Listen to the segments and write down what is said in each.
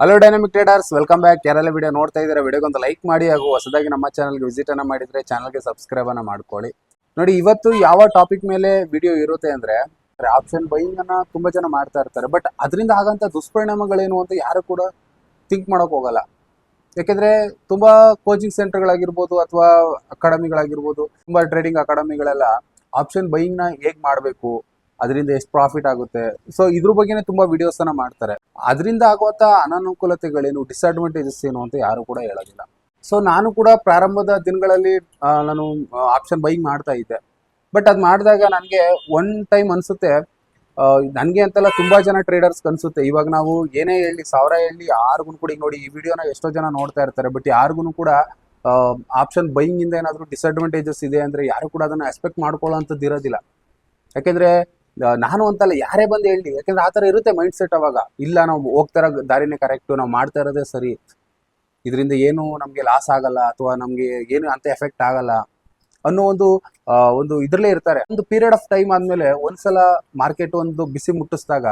Hello dynamic traders welcome back ಯಾರೆಲ್ಲ video ನೋಡ್ತಾ ಇದ್ದಾರೆ ವಿಡಿಯೋಗೊಂದು ಲೈಕ್ ಮಾಡಿ ಹಾಗೂ ಹೊಸದಾಗಿ ನಮ್ಮ ಚಾನಲ್ಗೆ ವಿಸಿಟ್ ಅನ್ನ ಮಾಡಿದ್ರೆ ಚಾನಲ್ಗೆ ಸಬ್ಸ್ಕ್ರೈಬ್ ಅನ್ನ ಮಾಡ್ಕೊಳ್ಳಿ. ನೋಡಿ, ಇವತ್ತು ಯಾವ ಟಾಪಿಕ್ ಮೇಲೆ ವಿಡಿಯೋ ಇರುತ್ತೆ ಅಂದ್ರೆ ಆಪ್ಷನ್ ಬೈಯಿಂಗ್ ಅನ್ನ ತುಂಬಾ ಜನ ಮಾಡ್ತಾ ಇರ್ತಾರೆ. ಬಟ್ ಅದರಿಂದ ಆಗಂತ ದುಷ್ಪರಿಣಾಮಗಳೇನು ಅಂತ ಯಾರು ಕೂಡ ಥಿಂಕ್ ಮಾಡೋಕೆ ಹೋಗಲ್ಲ. ಯಾಕೆಂದರೆ ತುಂಬಾ ಕೋಚಿಂಗ್ ಸೆಂಟರ್ಗಳಾಗಿರ್ಬೋದು ಅಥವಾ ಅಕಾಡೆಮಿಗಳಾಗಿರ್ಬೋದು ತುಂಬಾ ಟ್ರೇಡಿಂಗ್ ಅಕಾಡೆಮಿಗಳೆಲ್ಲ ಆಪ್ಷನ್ ಬೈಯಿಂಗ್ನ ಹೇಗ್ ಮಾಡಬೇಕು ಅದರಿಂದ ಎಷ್ಟು ಪ್ರಾಫಿಟ್ ಆಗುತ್ತೆ. ಸೊ ಇದ್ರ ಬಗ್ಗೆನೇ ತುಂಬಾ ವಿಡಿಯೋಸ್ ಅನ್ನ ಮಾಡ್ತಾರೆ. ಅದರಿಂದ ಆಗುವಂತ ಅನಾನುಕೂಲತೆಗಳೇನು ಡಿಸ್ಅಡ್ವಾಂಟೇಜಸ್ ಏನು ಅಂತ ಯಾರು ಕೂಡ ಹೇಳೋದಿಲ್ಲ. ಸೊ ನಾನು ಕೂಡ ಪ್ರಾರಂಭದ ದಿನಗಳಲ್ಲಿ ನಾನು ಆಪ್ಷನ್ ಬೈಯಿಂಗ್ ಮಾಡ್ತಾ ಇದ್ದೆ. ಬಟ್ ಅದ್ ಮಾಡಿದಾಗ ನನಗೆ ಒನ್ ಟೈಮ್ ಅನ್ಸುತ್ತೆ ನನಗೆ ಅಂತೆಲ್ಲ ತುಂಬಾ ಜನ ಟ್ರೇಡರ್ಸ್ ಅನ್ಸುತ್ತೆ. ಇವಾಗ ನಾವು ಏನೇ ಹೇಳಿ, ಸಾವಿರ ಹೇಳಿ ಯಾರಿಗೂ ಕೂಡ ನೋಡಿ, ಈ ವಿಡಿಯೋನ ಎಷ್ಟೋ ಜನ ನೋಡ್ತಾ ಇರ್ತಾರೆ. ಬಟ್ ಯಾರಿಗೂ ಕೂಡ ಆಪ್ಷನ್ ಬೈಯಿಂಗಿಂದ ಏನಾದರೂ ಡಿಸ್ಅಡ್ವಾಂಟೇಜಸ್ ಇದೆ ಅಂದ್ರೆ ಯಾರು ಕೂಡ ಅದನ್ನ ಎಕ್ಸ್ಪೆಕ್ಟ್ ಮಾಡ್ಕೊಳ್ಳೋಂಥದ್ದು ಇರೋದಿಲ್ಲ ಯಾಕೆಂದ್ರೆ ನಾನು ಅಂತಲ್ಲ ಯಾರೇ ಬಂದು ಹೇಳಿ. ಯಾಕಂದ್ರೆ ಆ ಥರ ಇರುತ್ತೆ ಮೈಂಡ್ ಸೆಟ್ ಅವಾಗ. ಇಲ್ಲ, ನಾವು ಹೋಗ್ತಾರ ದಾರಿನೇ ಕರೆಕ್ಟು ನಾವು ಮಾಡ್ತಾ ಇರೋದೇ ಸರಿ. ಇದರಿಂದ ಏನು ನಮಗೆ ಲಾಸ್ ಆಗಲ್ಲ ಅಥವಾ ನಮಗೆ ಏನು ಅಂತ ಎಫೆಕ್ಟ್ ಆಗಲ್ಲ ಅನ್ನೋ ಒಂದು ಒಂದು ಇದ್ರಲ್ಲೇ ಇರ್ತಾರೆ. ಒಂದು ಪೀರಿಯಡ್ ಆಫ್ ಟೈಮ್ ಆದ್ಮೇಲೆ ಒಂದ್ಸಲ ಮಾರ್ಕೆಟ್ ಒಂದು ಬಿಸಿ ಮುಟ್ಟಿಸಿದಾಗ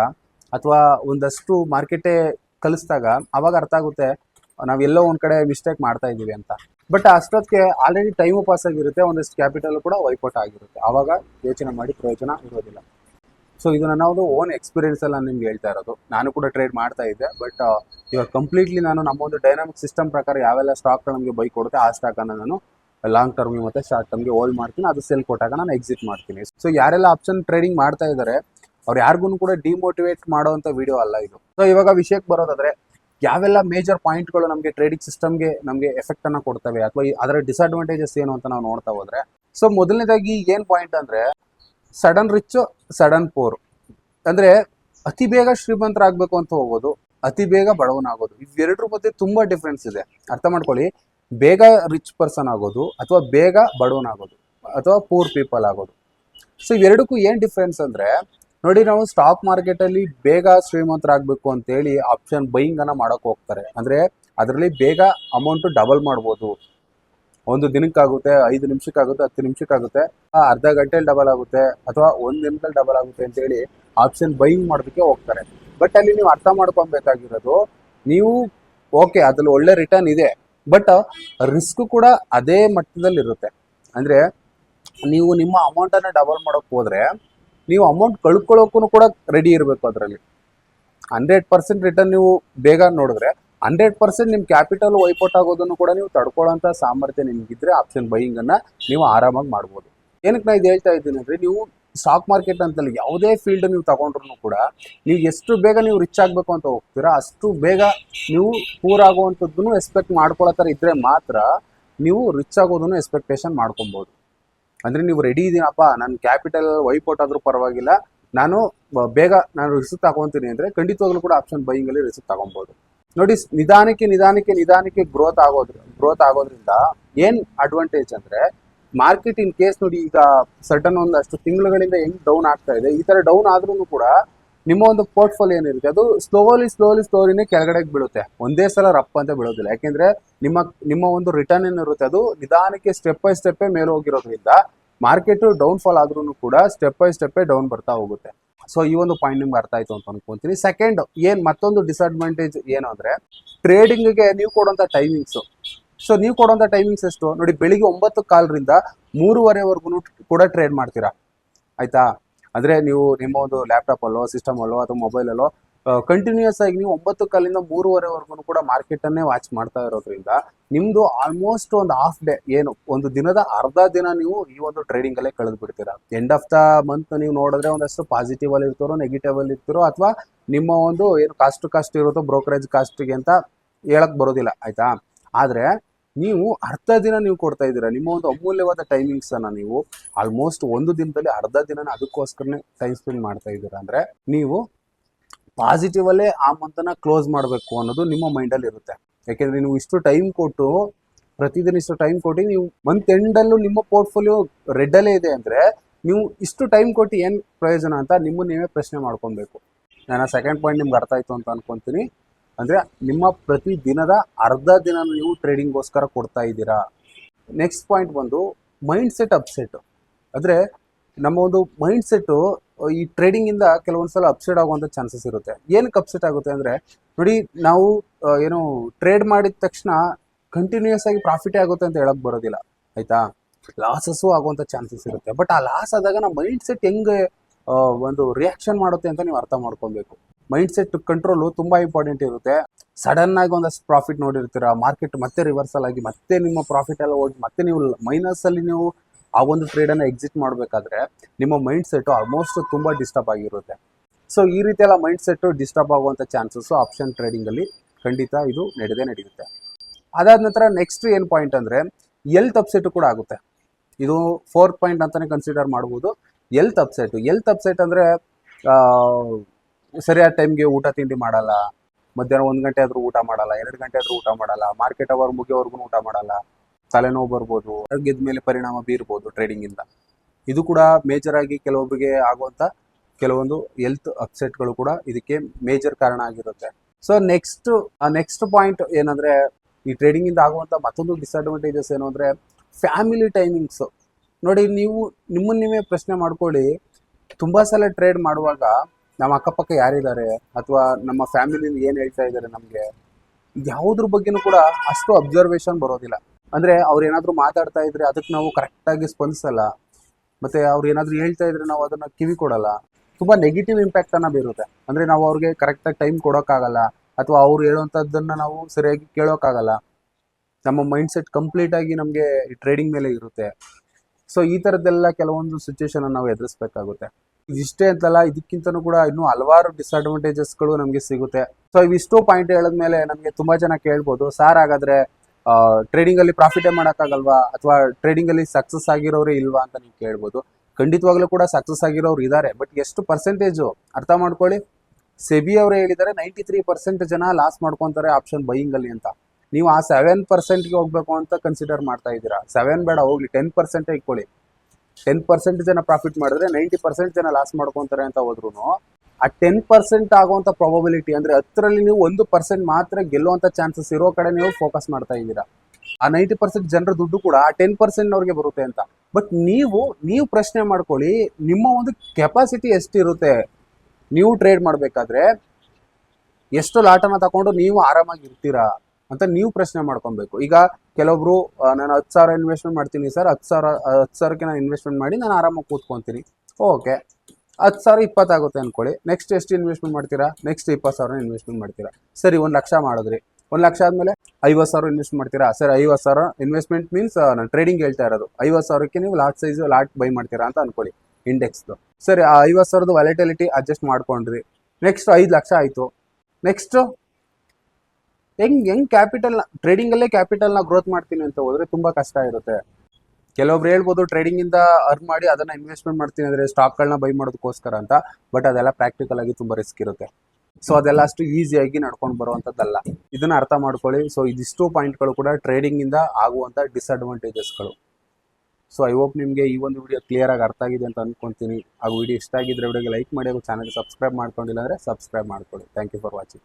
ಅಥವಾ ಒಂದಷ್ಟು ಮಾರ್ಕೆಟೇ ಕಲಿಸಿದಾಗ ಅವಾಗ ಅರ್ಥ ಆಗುತ್ತೆ ನಾವೆಲ್ಲೋ ಒಂದ್ ಕಡೆ ಮಿಸ್ಟೇಕ್ ಮಾಡ್ತಾ ಇದೀವಿ ಅಂತ. ಬಟ್ ಅಷ್ಟೊತ್ತಿಗೆ ಆಲ್ರೆಡಿ ಟೈಮು ಪಾಸ್ ಆಗಿರುತ್ತೆ, ಒಂದಷ್ಟು ಕ್ಯಾಪಿಟಲ್ ಕೂಡ ವೈಪೌಟ್ ಆಗಿರುತ್ತೆ. ಆವಾಗ ಯೋಚನೆ ಮಾಡಿ ಪ್ರಯೋಜನ ಇರೋದಿಲ್ಲ. ಸೊ ಇದು ನನ್ನ ಒಂದು ಓನ್ ಎಕ್ಸ್ಪೀರಿಯನ್ಸ್ ನಾನು ನಿಮ್ಗೆ ಹೇಳ್ತಾ ಇರೋದು. ನಾನು ಕೂಡ ಟ್ರೇಡ್ ಮಾಡ್ತಾ ಇದ್ದೆ ಬಟ್ ಇವಾಗ ಕಂಪ್ಲೀಟ್ಲಿ ನಾನು ನಮ್ಮ ಒಂದು ಡೈನಾಮಿಕ್ ಸಿಸ್ಟಮ್ ಪ್ರಕಾರ ಯಾವೆಲ್ಲ ಸ್ಟಾಕ್ ನಮಗೆ ಬೈ ಕೊಡುತ್ತೆ, ಆ ಸ್ಟಾಕ್ ಅನ್ನ ನಾನು ಲಾಂಗ್ ಟರ್ಮ್ಗೆ ಮತ್ತೆ ಶಾರ್ಟ್ ಟರ್ಮ್ಗೆ ಹೋಲ್ಡ್ ಮಾಡ್ತೀನಿ, ಅದು ಸೆಲ್ ಕೊಟ್ಟಾಗ ನಾನು ಎಕ್ಸಿಟ್ ಮಾಡ್ತೀನಿ. ಸೊ ಯಾರೆಲ್ಲ ಆಪ್ಷನ್ ಟ್ರೇಡಿಂಗ್ ಮಾಡ್ತಾ ಇದ್ದಾರೆ, ಅವ್ರು ಯಾರಿಗೂ ಕೂಡ ಡಿಮೋಟಿವೇಟ್ ಮಾಡೋವಂಥ ವಿಡಿಯೋ ಅಲ್ಲ ಇದು. ಸೊ ಇವಾಗ ವಿಷಯಕ್ಕೆ ಬರೋದಾದ್ರೆ, ಯಾವೆಲ್ಲ ಮೇಜರ್ ಪಾಯಿಂಟ್ಗಳು ನಮಗೆ ಟ್ರೇಡಿಂಗ್ ಸಿಸ್ಟಮ್ಗೆ ನಮಗೆ ಎಫೆಕ್ಟ್ ಅನ್ನ ಕೊಡ್ತವೆ, ಅಥವಾ ಅದರ ಡಿಸ್ಅಡ್ವಾಂಟೇಜಸ್ ಏನು ಅಂತ ನಾವು ನೋಡ್ತಾ ಹೋದ್ರೆ. ಸೊ ಮೊದಲನೇದಾಗಿ ಏನ್ ಪಾಯಿಂಟ್ ಅಂದ್ರೆ ಸಡನ್ ರಿಚ್, ಸಡನ್ ಪೋರ್. ಅಂದ್ರೆ ಅತಿ ಬೇಗ ಶ್ರೀಮಂತರಾಗಬೇಕು ಅಂತ ಹೋಗೋದು, ಅತಿ ಬೇಗ ಬಡವನಾಗೋದು, ಇವೆರಡರ ಮಧ್ಯೆ ತುಂಬಾ ಡಿಫ್ರೆನ್ಸ್ ಇದೆ. ಅರ್ಥ ಮಾಡ್ಕೊಳ್ಳಿ. ಬೇಗ ರಿಚ್ ಪರ್ಸನ್ ಆಗೋದು, ಅಥವಾ ಬೇಗ ಬಡವನಾಗೋದು, ಅಥವಾ ಪೂರ್ ಪೀಪಲ್ ಆಗೋದು. ಸೊ ಇವೆರಡಕ್ಕೂ ಏನ್ ಡಿಫ್ರೆನ್ಸ್ ಅಂದ್ರೆ, ನೋಡಿ ನಾವು ಸ್ಟಾಕ್ ಮಾರ್ಕೆಟ್ ಅಲ್ಲಿ ಬೇಗ ಶ್ರೀಮಂತರಾಗಬೇಕು ಅಂತೇಳಿ ಆಪ್ಷನ್ ಬೈಯಿಂಗ್ ಅನ್ನ ಮಾಡಕ್ ಹೋಗ್ತಾರೆ. ಅಂದ್ರೆ ಅದರಲ್ಲಿ ಬೇಗ ಅಮೌಂಟ್ ಡಬಲ್ ಮಾಡ್ಬೋದು ಒಂದು ದಿನಕ್ಕಾಗುತ್ತೆ, ಐದು ನಿಮಿಷಕ್ಕಾಗುತ್ತೆ, ಹತ್ತು ನಿಮಿಷಕ್ಕಾಗುತ್ತೆ ಅರ್ಧ ಗಂಟೆಲಿ ಡಬಲ್ ಆಗುತ್ತೆ, ಅಥವಾ ಒಂದು ದಿನದಲ್ಲಿ ಡಬಲ್ ಆಗುತ್ತೆ ಅಂತ ಹೇಳಿ ಆಪ್ಷನ್ ಬೈಯಿಂಗ್ ಮಾಡೋದಕ್ಕೆ ಹೋಗ್ತಾರೆ. ಬಟ್ ಅಲ್ಲಿ ನೀವು ಅರ್ಥ ಮಾಡ್ಕೊಬೇಕಾಗಿರೋದು, ನೀವು ಓಕೆ ಅದ್ರಲ್ಲಿ ಒಳ್ಳೆ ರಿಟರ್ನ್ ಇದೆ ಬಟ್ ರಿಸ್ಕ್ ಕೂಡ ಅದೇ ಮಟ್ಟದಲ್ಲಿ ಇರುತ್ತೆ. ಅಂದ್ರೆ ನೀವು ನಿಮ್ಮ ಅಮೌಂಟ್ ಅನ್ನ ಡಬಲ್ ಮಾಡೋಕ್ ಹೋದ್ರೆ, ನೀವು ಅಮೌಂಟ್ ಕಳ್ಕೊಳ್ಳೋಕ್ಕೂ ಕೂಡ ರೆಡಿ ಇರಬೇಕು ಅದರಲ್ಲಿ. ಹಂಡ್ರೆಡ್ ಪರ್ಸೆಂಟ್ ರಿಟರ್ನ್ ನೀವು ಬೇಗ ನೋಡಿದ್ರೆ ಹಂಡ್ರೆಡ್ ಪರ್ಸೆಂಟ್ ನಿಮ್ ಕ್ಯಾಪಿಟಲ್ ವೈಪೌಟ್ ಆಗೋದನ್ನು ಕೂಡ ನೀವು ತಡ್ಕೊಳ್ಳೋಂಥ ಸಾಮರ್ಥ್ಯ ನಿಮಗಿದ್ರೆ ಆಪ್ಷನ್ ಬೈಯಿಂಗ್ ಅನ್ನ ನೀವು ಆರಾಮಾಗಿ ಮಾಡ್ಬೋದು. ಏನಕ್ಕೆ ನಾ ಇದು ಹೇಳ್ತಾ ಇದ್ದೀನಿ ಅಂದ್ರೆ ನೀವು ಸ್ಟಾಕ್ ಮಾರ್ಕೆಟ್ ಅಂತಲ್ಲಿ ಯಾವುದೇ ಫೀಲ್ಡ್ ನೀವು ತಗೊಂಡ್ರು ಕೂಡ ನೀವು ಎಷ್ಟು ಬೇಗ ನೀವು ರಿಚ್ ಆಗಬೇಕು ಅಂತ ಹೋಗ್ತೀರಾ, ಅಷ್ಟು ಬೇಗ ನೀವು ಪೂರ್ ಆಗುವಂಥದ್ದನ್ನು ಎಕ್ಸ್ಪೆಕ್ಟ್ ಮಾಡ್ಕೊಳ್ಳೋ ಥರ ಇದ್ರೆ ಮಾತ್ರ ನೀವು ರಿಚ್ ಆಗೋದನ್ನು ಎಕ್ಸ್ಪೆಕ್ಟೇಷನ್ ಮಾಡ್ಕೊಬೋದು. ಅಂದ್ರೆ ನೀವು ರೆಡಿ ಇದೀನಪ್ಪ ನನ್ನ ಕ್ಯಾಪಿಟಲ್ ವೈಪೌಟ್ ಆದ್ರೂ ಪರವಾಗಿಲ್ಲ, ನಾನು ಬೇಗ ನಾನು ರಿಸ್ಕ್ ತಗೊಂತೀನಿ ಅಂದ್ರೆ ಖಂಡಿತವಾಗ್ಲೂ ಕೂಡ ಆಪ್ಷನ್ ಬೈಯಿಂಗ್ ಅಲ್ಲಿ ರಿಸ್ಕ್ ತಗೊಬಹುದು ನೋಡಿ, ನಿಧಾನಕ್ಕೆ ನಿಧಾನಕ್ಕೆ ನಿಧಾನಕ್ಕೆ ಗ್ರೋತ್ ಆಗೋದ್ರ ಗ್ರೋತ್ ಆಗೋದ್ರಿಂದ ಏನ್ ಅಡ್ವಾಂಟೇಜ್ ಅಂದ್ರೆ ಮಾರ್ಕೆಟ್ ಇನ್ ಕೇಸ್ ನೋಡಿ, ಈಗ ಸಡನ್ ಒಂದಷ್ಟು ತಿಂಗಳುಗಳಿಂದ ಹೆಂಗ್ ಡೌನ್ ಆಗ್ತಾ ಇದೆ, ಈ ತರ ಡೌನ್ ಆದ್ರೂ ಕೂಡ ನಿಮ್ಮ ಒಂದು ಪೋರ್ಟ್ಫೋಲಿಯೋ ಏನಿರುತ್ತೆ, ಅದು ಸ್ಲೋಲಿ ಸ್ಲೋಲಿ ಸ್ಲೋಲಿನೇ ಕೆಳಗಡೆ ಬೀಳುತ್ತೆ. ಒಂದೇ ಸಲ ರಪ್ ಅಂತ ಬೀಳೋದಿಲ್ಲ. ಯಾಕೆಂದ್ರೆ ನಿಮ್ಮ ನಿಮ್ಮ ಒಂದು ರಿಟರ್ನ್ ಏನಿರುತ್ತೆ ಅದು ನಿಧಾನಕ್ಕೆ ಸ್ಟೆಪ್ ಬೈ ಸ್ಟೆಪ್ ಮೇಲೆ ಹೋಗಿರೋದ್ರಿಂದ ಮಾರ್ಕೆಟ್ ಡೌನ್ ಫಾಲ್ ಆದ್ರೂ ಕೂಡ ಸ್ಟೆಪ್ ಬೈ ಸ್ಟೆಪ್ ಡೌನ್ ಬರ್ತಾ ಹೋಗುತ್ತೆ. ಸೊ ಈ ಒಂದು ಪಾಯಿಂಟ್ ನಿಮ್ಗೆ ಅರ್ಥ ಆಯ್ತು ಅಂತ ಅನ್ಕೊಂತೀನಿ. ಸೆಕೆಂಡ್ ಏನ್ ಮತ್ತೊಂದು ಡಿಸ್ಅಡ್ವಾಂಟೇಜ್ ಏನು ಅಂದ್ರೆ ಟ್ರೇಡಿಂಗ್ಗೆ ನೀವು ಕೊಡುವಂತ ಟೈಮಿಂಗ್ಸ್ ಸೊ ನೀವು ಕೊಡುವಂತ ಟೈಮಿಂಗ್ಸ್ ಎಷ್ಟು? ನೋಡಿ, ಬೆಳಿಗ್ಗೆ ಒಂಬತ್ತು ಕಾಲರಿಂದ ಮೂರುವರೆವರೆಗೂ ಕೂಡ ಟ್ರೇಡ್ ಮಾಡ್ತೀರಾ? ಆಯ್ತಾ? ಅಂದ್ರೆ, ನೀವು ನಿಮ್ಮ ಒಂದು ಲ್ಯಾಪ್ಟಾಪ್ ಅಲ್ಲೋ ಸಿಸ್ಟಮ್ ಅಲ್ಲೋ, ಅಥವಾ ಮೊಬೈಲ್ ಅಲ್ಲೋ ಕಂಟಿನ್ಯೂಸ್ ಆಗಿ ನೀವು ಒಂಬತ್ತು ಕಾಲಿಂದ ಮೂರುವರೆವರೆಗೂ ಕೂಡ ಮಾರ್ಕೆಟ್ ಅನ್ನೇ ವಾಚ್ ಮಾಡ್ತಾ ಇರೋದ್ರಿಂದ ನಿಮ್ದು ಆಲ್ಮೋಸ್ಟ್ ಒಂದು ಹಾಫ್ ಡೇ ಏನು, ಒಂದು ದಿನದ ಅರ್ಧ ದಿನ ನೀವು ಈ ಒಂದು ಟ್ರೇಡಿಂಗ್ ಅಲ್ಲೇ ಕಳೆದು ಬಿಡ್ತೀರಾ ಎಂಡ್ ಆಫ್ ದ ಮಂತ್ ನೀವು ನೋಡಿದ್ರೆ ಒಂದಷ್ಟು ಪಾಸಿಟಿವ್ ಅಲ್ಲಿ ಇರ್ತಾರೋ ನೆಗೆಟಿವ್ ಅಲ್ಲಿ ಇರ್ತಾರೋ, ಅಥವಾ ನಿಮ್ಮ ಒಂದು ಏನು ಕಾಸ್ಟ್ ಕಾಸ್ಟ್ ಇರುತ್ತೋ ಬ್ರೋಕರೇಜ್ ಕಾಸ್ಟ್ಗೆ ಅಂತ ಹೇಳಕ್ ಬರೋದಿಲ್ಲ, ಆಯ್ತಾ? ಆದ್ರೆ ನೀವು ಅರ್ಧ ದಿನ ನೀವು ಕೊಡ್ತಾ ಇದ್ದೀರಾ, ನಿಮ್ಮ ಒಂದು ಅಮೂಲ್ಯವಾದ ಟೈಮಿಂಗ್ಸ್ ಅನ್ನ ನೀವು ಆಲ್ಮೋಸ್ಟ್ ಒಂದು ದಿನದಲ್ಲಿ ಅರ್ಧ ದಿನನ ಅದಕ್ಕೋಸ್ಕರನೇ ಟೈಮ್ ಸ್ಪೆಂಡ್ ಮಾಡ್ತಾ ಇದ್ದೀರಾ ಅಂದ್ರೆ ನೀವು ಪಾಸಿಟಿವ್ ಅಲ್ಲೇ ಆ ಮಂತನ್ನ ಕ್ಲೋಸ್ ಮಾಡಬೇಕು ಅನ್ನೋದು ನಿಮ್ಮ ಮೈಂಡಲ್ಲಿ ಇರುತ್ತೆ. ಯಾಕೆಂದ್ರೆ ನೀವು ಇಷ್ಟು ಟೈಮ್ ಕೊಟ್ಟು, ಪ್ರತಿದಿನ ಇಷ್ಟು ಟೈಮ್ ಕೊಟ್ಟು ನೀವು ಮಂತ್ ಎಂಡಲ್ಲೂ ನಿಮ್ಮ ಪೋರ್ಟ್ಫೋಲಿಯೋ ರೆಡ್ ಅಲ್ಲೇ ಇದೆ ಅಂದ್ರೆ, ನೀವು ಇಷ್ಟು ಟೈಮ್ ಕೊಟ್ಟು ಏನ್ ಪ್ರಯೋಜನ ಅಂತ ನಿಮ್ಮ ನೀವೇ ಪ್ರಶ್ನೆ ಮಾಡ್ಕೊಬೇಕು ನಾನು ಸೆಕೆಂಡ್ ಪಾಯಿಂಟ್ ನಿಮ್ಗೆ ಅರ್ಥ ಆಯ್ತು ಅಂತ ಅನ್ಕೊಂತೀನಿ. ಅಂದ್ರೆ ನಿಮ್ಮ ಪ್ರತಿ ದಿನದ ಅರ್ಧ ದಿನ ನೀವು ಟ್ರೇಡಿಂಗ್ಗೋಸ್ಕರ ಕೊಡ್ತಾ ಇದ್ದೀರಾ. ನೆಕ್ಸ್ಟ್ ಪಾಯಿಂಟ್ ಬಂದು ಮೈಂಡ್ ಸೆಟ್ ಅಪ್ಸೆಟ್ ಅಂದ್ರೆ ನಮ್ಮ ಒಂದು ಮೈಂಡ್ ಸೆಟ್ ಈ ಟ್ರೇಡಿಂಗ್ ಇಂದ ಕೆಲವೊಂದ್ಸಲ ಅಪ್ಸೆಟ್ ಆಗುವಂಥ ಚಾನ್ಸಸ್ ಇರುತ್ತೆ. ಏನಕ್ಕೆ ಅಪ್ಸೆಟ್ ಆಗುತ್ತೆ ಅಂದ್ರೆ, ನೋಡಿ ನಾವು ಏನು ಟ್ರೇಡ್ ಮಾಡಿದ ತಕ್ಷಣ ಕಂಟಿನ್ಯೂಸ್ ಆಗಿ ಪ್ರಾಫಿಟೇ ಆಗುತ್ತೆ ಅಂತ ಹೇಳಕ್ ಬರೋದಿಲ್ಲ, ಆಯ್ತಾ? ಲಾಸಸ್ಸು ಆಗುವಂಥ ಚಾನ್ಸಸ್ ಇರುತ್ತೆ. ಬಟ್ ಆ ಲಾಸ್ ಆದಾಗ ನಮ್ಮ ಮೈಂಡ್ ಸೆಟ್ ಹೆಂಗೆ ಒಂದು ರಿಯಾಕ್ಷನ್ ಮಾಡುತ್ತೆ ಅಂತ ನೀವು ಅರ್ಥ ಮಾಡ್ಕೊಬೇಕು. ಮೈಂಡ್ ಸೆಟ್ ಕಂಟ್ರೋಲು ತುಂಬ ಇಂಪಾರ್ಟೆಂಟ್ ಇರುತ್ತೆ. ಸಡನ್ ಆಗಿ ಒಂದಷ್ಟು ಪ್ರಾಫಿಟ್ ನೋಡಿರ್ತೀರ ಮಾರ್ಕೆಟ್ ಮತ್ತೆ ರಿವರ್ಸಲ್ ಆಗಿ ಮತ್ತೆ ನಿಮ್ಮ ಪ್ರಾಫಿಟ್ ಎಲ್ಲ ಹೋಗಿ ಮತ್ತೆ ನೀವು ಮೈನಸ್ ಅಲ್ಲಿ ನೀವು ಆ ಒಂದು ಫ್ರೀಡನ್ನ ಎಕ್ಸಿಟ್ ಮಾಡಬೇಕಾದ್ರೆ ನಿಮ್ಮ ಮೈಂಡ್ ಸೆಟ್ ಆಲ್ಮೋಸ್ಟ್ ತುಂಬ ಡಿಸ್ಟರ್ಬ್ ಆಗಿರುತ್ತೆ. ಸೊ ಈ ರೀತಿ ಎಲ್ಲ ಮೈಂಡ್ ಸೆಟ್ ಡಿಸ್ಟರ್ಬ್ ಆಗುವಂಥ ಚಾನ್ಸಸ್ ಆಪ್ಷನ್ ಟ್ರೇಡಿಂಗ್ ಅಲ್ಲಿ ಖಂಡಿತ ಇದು ನಡೆದೇ ನಡೆಯುತ್ತೆ. ಅದಾದ ನಂತರ ನೆಕ್ಸ್ಟ್ ಏನು ಪಾಯಿಂಟ್ ಅಂದ್ರೆ ಎಲ್ತ್ ಅಪ್ಸೆಟ್ ಕೂಡ ಆಗುತ್ತೆ. ಇದು ಫೋರ್ ಪಾಯಿಂಟ್ ಅಂತಾನೆ ಕನ್ಸಿಡರ್ ಮಾಡ್ಬೋದು. ಎಲ್ತ್ ಅಪ್ಸೆಟ್ ಎಲ್ತ್ ಅಪ್ಸೆಟ್ ಅಂದ್ರೆ ಸರಿಯಾದ ಟೈಮ್ಗೆ ಊಟ ತಿಂಡಿ ಮಾಡಲ್ಲ, ಮಧ್ಯಾಹ್ನ ಒಂದು ಗಂಟೆ ಆದರೂ ಊಟ ಮಾಡಲ್ಲ, ಎರಡು ಗಂಟೆ ಆದರೂ ಊಟ ಮಾಡಲ್ಲ ಮಾರ್ಕೆಟ್ ಅವರ್ ಮುಗಿಯೋವರೆಗೂ ಊಟ ಮಾಡಲ್ಲ. ತಲೆನೋವು ಬರ್ಬೋದು, ಆರೋಗ್ಯದ ಮೇಲೆ ಪರಿಣಾಮ ಬೀರ್ಬೋದು ಟ್ರೇಡಿಂಗಿಂದ ಇದು. ಕೂಡ ಮೇಜರ್ ಆಗಿ ಕೆಲವೊಬ್ಬರಿಗೆ ಆಗುವಂಥ ಕೆಲವೊಂದು ಹೆಲ್ತ್ ಅಪ್ಸೆಟ್ಗಳು ಕೂಡ ಇದಕ್ಕೆ ಮೇಜರ್ ಕಾರಣ ಆಗಿರುತ್ತೆ. ಸೊ ನೆಕ್ಸ್ಟ್ ನೆಕ್ಸ್ಟ್ ಪಾಯಿಂಟ್ ಏನಂದ್ರೆ, ಈ ಟ್ರೇಡಿಂಗ್ ಇಂದ ಆಗುವಂತ ಮತ್ತೊಂದು ಡಿಸ್ಅಡ್ವಾಂಟೇಜಸ್ ಏನು ಅಂದ್ರೆ ಫ್ಯಾಮಿಲಿ ಟೈಮಿಂಗ್ಸ್ ನೋಡಿ, ನೀವು, ನಿಮ್ಮನ್ನ ನೀವೇ ಪ್ರಶ್ನೆ ಮಾಡ್ಕೊಳ್ಳಿ. ತುಂಬಾ ಸಲ ಟ್ರೇಡ್ ಮಾಡುವಾಗ ನಮ್ಮ ಅಕ್ಕಪಕ್ಕ ಯಾರಿದ್ದಾರೆ? ಅಥವಾ ನಮ್ಮ ಫ್ಯಾಮಿಲಿ ಏನ್ ಹೇಳ್ತಾ ಇದ್ದಾರೆ ನಮ್ಗೆ? ಯಾವುದ್ರ ಬಗ್ಗೆನೂ ಕೂಡ ಅಷ್ಟು ಅಬ್ಸರ್ವೇಷನ್ ಬರೋದಿಲ್ಲ. ಅಂದ್ರೆ ಅವ್ರು ಏನಾದ್ರು ಮಾತಾಡ್ತಾ ಇದ್ರೆ ಅದಕ್ಕೆ ನಾವು ಕರೆಕ್ಟಾಗಿ ಸ್ಪಂದಿಸಲ್ಲ. ಮತ್ತೆ ಅವ್ರು ಏನಾದ್ರು ಹೇಳ್ತಾ ಇದ್ರೆ ನಾವು ಅದನ್ನ ಕಿವಿ ಕೊಡಲ್ಲ. ತುಂಬಾ ನೆಗೆಟಿವ್ ಇಂಪ್ಯಾಕ್ಟ್ ಅನ್ನ ಬೀರುತ್ತೆ. ಅಂದ್ರೆ ನಾವು ಅವ್ರಿಗೆ ಕರೆಕ್ಟಾಗಿ ಟೈಮ್ ಕೊಡೋಕ್ಕಾಗಲ್ಲ. ಅಥವಾ ಅವ್ರು ಹೇಳುವಂತದ್ದನ್ನ ನಾವು ಸರಿಯಾಗಿ ಕೇಳೋಕ್ಕಾಗಲ್ಲ. ನಮ್ಮ ಮೈಂಡ್ ಸೆಟ್ ಕಂಪ್ಲೀಟ್ ಆಗಿ ನಮಗೆ ಟ್ರೇಡಿಂಗ್ ಮೇಲೆ ಇರುತ್ತೆ. ಸೊ ಈ ಥರದ್ದೆಲ್ಲ ಕೆಲವೊಂದು ಸಿಚುವೇಶನ್ ನಾವು ಎದುರಿಸ್ಬೇಕಾಗುತ್ತೆ. ಇದಿಷ್ಟೇ ಅಂತಲ್ಲ, ಇದಕ್ಕಿಂತನೂ ಕೂಡ ಇನ್ನು ಹಲವಾರು ಡಿಸ್ಅಡ್ವಾಂಟೇಜಸ್ಗಳು ನಮಗೆ ಸಿಗುತ್ತೆ. ಸೊ ಇವಿಷ್ಟು ಪಾಯಿಂಟ್ ಹೇಳಿದ್ಮೇಲೆ ನಮಗೆ ತುಂಬಾ ಜನ ಕೇಳ್ಬೋದು, ಸಾರ್, ಹಾಗಾದ್ರೆ ಟ್ರೇಡಿಂಗ್ ಅಲ್ಲಿ ಪ್ರಾಫಿಟೇ ಮಾಡೋಕ್ಕಾಗಲ್ವಾ? ಅಥವಾ ಟ್ರೇಡಿಂಗ್ ಅಲ್ಲಿ ಸಕ್ಸಸ್ ಆಗಿರೋರು ಇಲ್ವಾ ಅಂತ ನೀವು ಕೇಳ್ಬೋದು. ಖಂಡಿತವಾಗ್ಲೂ ಕೂಡ ಸಕ್ಸಸ್ ಆಗಿರೋರು ಇದ್ದಾರೆ ಬಟ್ ಎಷ್ಟು ಪರ್ಸೆಂಟೇಜು ಅರ್ಥ ಮಾಡ್ಕೊಳ್ಳಿ. ಸೆಬಿ ಅವರು ಹೇಳಿದ್ದಾರೆ ನೈಂಟಿ ತ್ರೀ ಪರ್ಸೆಂಟ್ ಜನ ಲಾಸ್ ಮಾಡ್ಕೊಂತಾರೆ ಆಪ್ಷನ್ ಬೈಯಿಂಗ್ ಅಲ್ಲಿ ಅಂತ. ನೀವು ಆ ಸೆವೆನ್ ಪರ್ಸೆಂಟ್ಗೆ ಹೋಗ್ಬೇಕು ಅಂತ ಕನ್ಸಿಡರ್ ಮಾಡ್ತಾ ಇದ್ದೀರಾ? ಸೆವೆನ್ ಬೇಡ, ಹೋಗ್ಲಿ. ಟೆನ್ ಪರ್ಸೆಂಟ್ ಇಟ್ಕೊಳ್ಳಿ. ಟೆನ್ ಪರ್ಸೆಂಟ್ ಜನ ಪ್ರಾಫಿಟ್ ಮಾಡಿದ್ರೆ ನೈಂಟಿ ಪರ್ಸೆಂಟ್ ಜನ ಲಾಸ್ ಮಾಡ್ಕೊಂತಾರೆ ಅಂತ ಹೋದ್ರು ಆ ಟೆನ್ ಪರ್ಸೆಂಟ್ ಆಗುವಂತ ಪ್ರಾಬಬಿಲಿಟಿ ಅಂದ್ರೆ ಹತ್ತರಲ್ಲಿ ನೀವು ಒಂದು ಪರ್ಸೆಂಟ್ ಮಾತ್ರ ಗೆಲ್ಲುವಂತ ಚಾನ್ಸಸ್ ಇರೋ ಕಡೆ ನೀವು ಫೋಕಸ್ ಮಾಡ್ತಾ ಇದ್ದೀರಾ. ಆ ನೈಂಟಿ ಪರ್ಸೆಂಟ್ ಜನರ ದುಡ್ಡು ಕೂಡ ಆ ಟೆನ್ ಪರ್ಸೆಂಟ್ ಅವ್ರಿಗೆ ಬರುತ್ತೆ ಅಂತ. ಬಟ್ ನೀವು ನೀವು ಪ್ರಶ್ನೆ ಮಾಡ್ಕೊಳ್ಳಿ, ನಿಮ್ಮ ಒಂದು ಕೆಪಾಸಿಟಿ ಎಷ್ಟಿರುತ್ತೆ? ನೀವು ಟ್ರೇಡ್ ಮಾಡಬೇಕಾದ್ರೆ ಎಷ್ಟು ಲಾಟನ ತಗೊಂಡು ನೀವು ಆರಾಮಾಗಿ ಇರ್ತೀರಾ ಅಂತ ನೀವು ಪ್ರಶ್ನೆ ಮಾಡ್ಕೊಬೇಕು ಈಗ ಕೆಲವೊಬ್ರು ನಾನು ಹತ್ತು ಸಾವಿರ ಇನ್ವೆಸ್ಟ್ಮೆಂಟ್ ಮಾಡ್ತೀನಿ ಸರ್, ಹತ್ತು ಸಾವಿರ, ಹತ್ತು ಸಾವಿರಕ್ಕೆ ನಾನು ಇನ್ವೆಸ್ಟ್ಮೆಂಟ್ ಮಾಡಿ ನಾನು ಆರಾಮಾಗಿ ಕೂತ್ಕೊಂತೀನಿ ಓಕೆ ಹತ್ತು ಸಾವಿರ ಇಪ್ಪತ್ತಾಗುತ್ತೆ ಅಂದ್ಕೊಳ್ಳಿ ನೆಕ್ಸ್ಟ್ ಎಷ್ಟು ಇನ್ವೆಸ್ಟ್ಮೆಂಟ್ ಮಾಡ್ತೀರಾ? ನೆಕ್ಸ್ಟ್ ಇಪ್ಪತ್ತು ಸಾವಿರ ಇನ್ವೆಸ್ಟ್ಮೆಂಟ್ ಮಾಡ್ತೀರಾ. ಸರಿ, ಒಂದು ಲಕ್ಷ ಮಾಡಿದ್ರಿ. ಒಂದು ಲಕ್ಷ ಆದಮೇಲೆ ಐವತ್ತು ಸಾವಿರ ಇನ್ವೆಸ್ಟ್ ಮಾಡ್ತೀರಾ? ಸರಿ, ಐವತ್ತು ಸಾವಿರ ಇನ್ವೆಸ್ಟ್ಮೆಂಟ್ ಮೀನ್ಸ್ ನಾನು ಟ್ರೇಡಿಂಗ್ ಹೇಳ್ತಾ ಇರೋದು. ಐವತ್ತು ಸಾವಿರಕ್ಕೆ ನೀವು ಲಾಟ್ ಸೈಜ್ ಲಾಟ್ ಬೈ ಮಾಡ್ತೀರಾ ಅಂತ ಅನ್ಕೊಳ್ಳಿ ಇಂಡೆಕ್ಸ್ದು ಸರಿ, ಆ ಐವತ್ತು ಸಾವಿರದ ವ್ಯಾಲಿಟಿಲಿಟಿ ಅಡ್ಜಸ್ಟ್ ಮಾಡ್ಕೊಂಡ್ರಿ. ನೆಕ್ಸ್ಟ್ ಐದು ಲಕ್ಷ ಆಯಿತು. ನೆಕ್ಸ್ಟ್ ಹೆಂಗೆ ಹೆಂಗೆ ಕ್ಯಾಪಿಟಲ್ನ ಟ್ರೇಡಿಂಗಲ್ಲೇ ಕ್ಯಾಪಿಟಲ್ನ ಗ್ರೋತ್ ಮಾಡ್ತೀನಿ ಅಂತ ಹೋದರೆ ತುಂಬ ಕಷ್ಟ ಇರುತ್ತೆ. ಕೆಲವೊಬ್ರು ಹೇಳ್ಬೋದು ಟ್ರೇಡಿಂಗ್ ಇಂದ ಅರ್ನ್ ಮಾಡಿ ಅದನ್ನ ಇನ್ವೆಸ್ಟ್ಮೆಂಟ್ ಮಾಡ್ತೀನಿ ಅಂದ್ರೆ ಸ್ಟಾಕ್ ಗಳನ್ನ ಬೈ ಮಾಡೋದಕ್ಕೋಸ್ಕರ ಅಂತ ಬಟ್ ಅದೆಲ್ಲ ಪ್ರಾಕ್ಟಿಕಲ್ ಆಗಿ ತುಂಬಾ ರಿಸ್ಕ್ ಇರುತ್ತೆ. ಸೊ ಅದೆಲ್ಲ ಅಷ್ಟು ಈಸಿಯಾಗಿ ನಡ್ಕೊಂಡು ಬರುವಂತದ್ದಲ್ಲ. ಇದನ್ನ ಅರ್ಥ ಮಾಡ್ಕೊಳ್ಳಿ. ಸೊ ಇದಿಷ್ಟು ಪಾಯಿಂಟ್ಗಳು ಕೂಡ ಟ್ರೇಡಿಂಗ್ ಇಂದ ಆಗುವಂತ ಡಿಸ್ಅಡ್ವಾಂಟೇಜಸ್ಗಳು ಸೊ ಐ ಹೋಪ್ ನಿಮಗೆ ಈ ಒಂದು ವಿಡಿಯೋ ಕ್ಲಿಯರ್ ಆಗಿ ಅರ್ಥ ಆಗಿದೆ ಅಂತ ಅನ್ಕೊಂತೀನಿ. ಆ ವಿಡಿಯೋ ಇಷ್ಟ ಆಗಿದ್ರೆ ವಿಡಿಯೋಗೆ ಲೈಕ್ ಮಾಡಿ ಹಾಗೂ ಚಾನಲ್ ಸಬ್ಸ್ಕ್ರೈಬ್ ಮಾಡ್ಕೊಂಡಿಲ್ಲ ಅಂದ್ರೆ ಸಬ್ಸ್ಕ್ರೈಬ್ ಮಾಡ್ಕೊಳ್ಳಿ. Thank you for watching